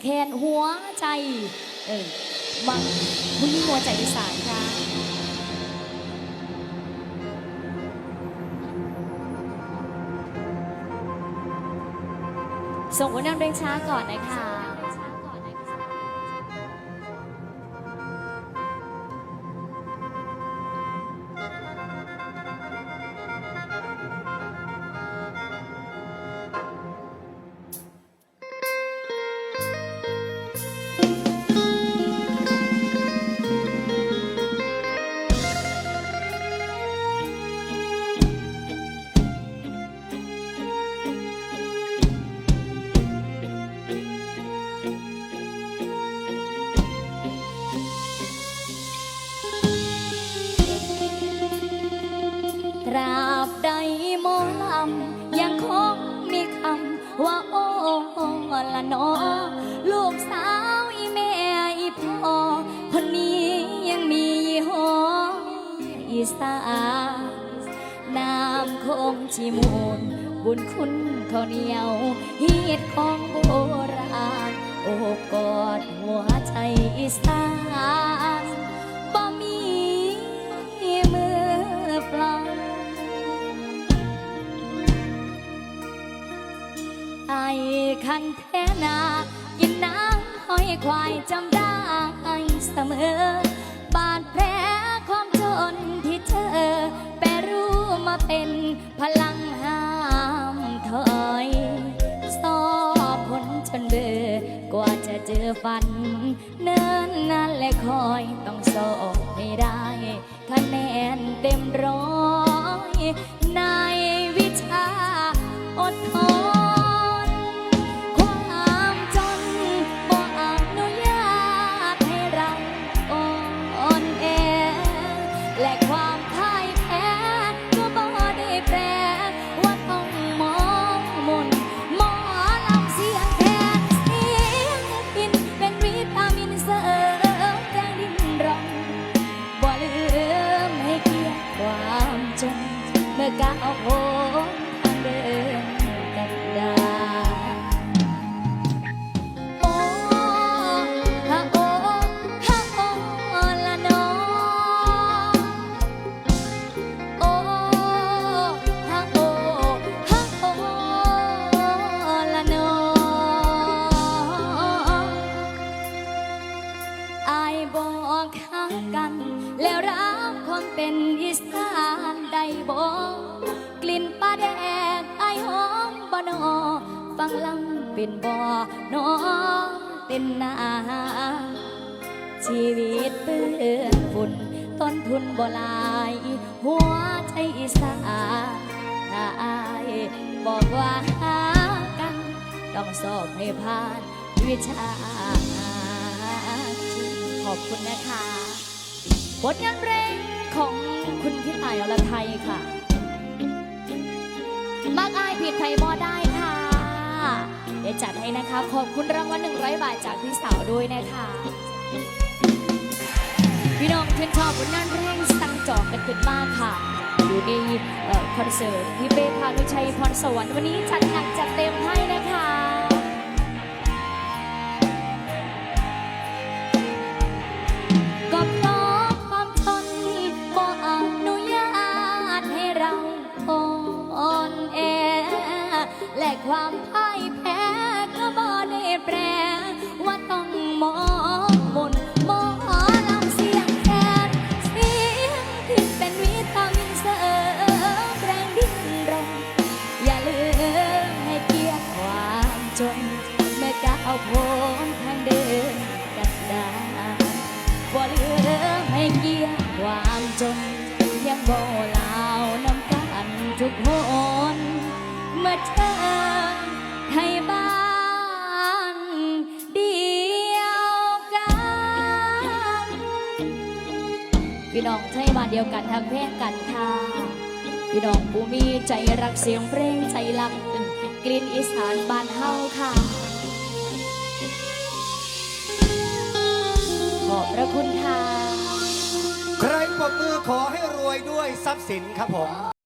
แคนหัวใจ เออบังคุณยิ่งหัวใจอีสานค่ะส่งผลงานเพลงช้าก่อนนะคะ ว่าโอ้ละนอลูกสาวอีแม่อีพ่อคนนี้ยังมียี่ห้ออีสานน้ำคงชิมูลบุญคุณข้าวเหนียวฮีดของบุ คันแทนา กินน้ำห้อยควายจำได้เสมอ บาดแผลความจนที่เธอแปรรู้มาเป็นพลังห้ามถอยสอบผลจนเบื่อกว่าจะเจอฝัน เนิ่นนานและคอยต้องสอบให้ได้คะแนนเต็มร้อย บอกลิ่นปลาแดกไอหอมบ่นอฟังลำเป็นบ่นอเต้นนาชีวิตเปื้อนฝุ่นต้นทุนบ่ลาย หัวใจสานถ้าอายบอกว่าหากัน ต้องสอบให้ผ่านวิชา ขอบคุณนะคะผลงานเพลง ของคุณพี่ต่ายอรไทยค่ะ มากอายผิดไทยบอได้ค่ะ เดี๋ยวจัดให้นะคะ ขอบคุณรางวัล100บาทจากพี่สาวด้วยนะคะ พี่น้องชื่นชอบผลงานเพลงสังจอกกันขึ้นมากค่ะ อยู่ในคอนเสิร์ตพี่เป้พานุชัยพรสวรรค์วันนี้จัดหนักจัดเต็มให้นะคะ ความจนยังบ่ลาวน้ำกันทุกคนเมื่อเธอให้บ้านเดียวกัน พี่น้องใช่บ้านเดียวกันทางเพลงกันค่ะ พี่น้องผู้มีใจรักเสียงเพลงใจรักกลิ่นอีสานบ้านเฮาค่ะขอบพระคุณค่ะ ปรบมือขอให้รวยด้วยทรัพย์สินครับผม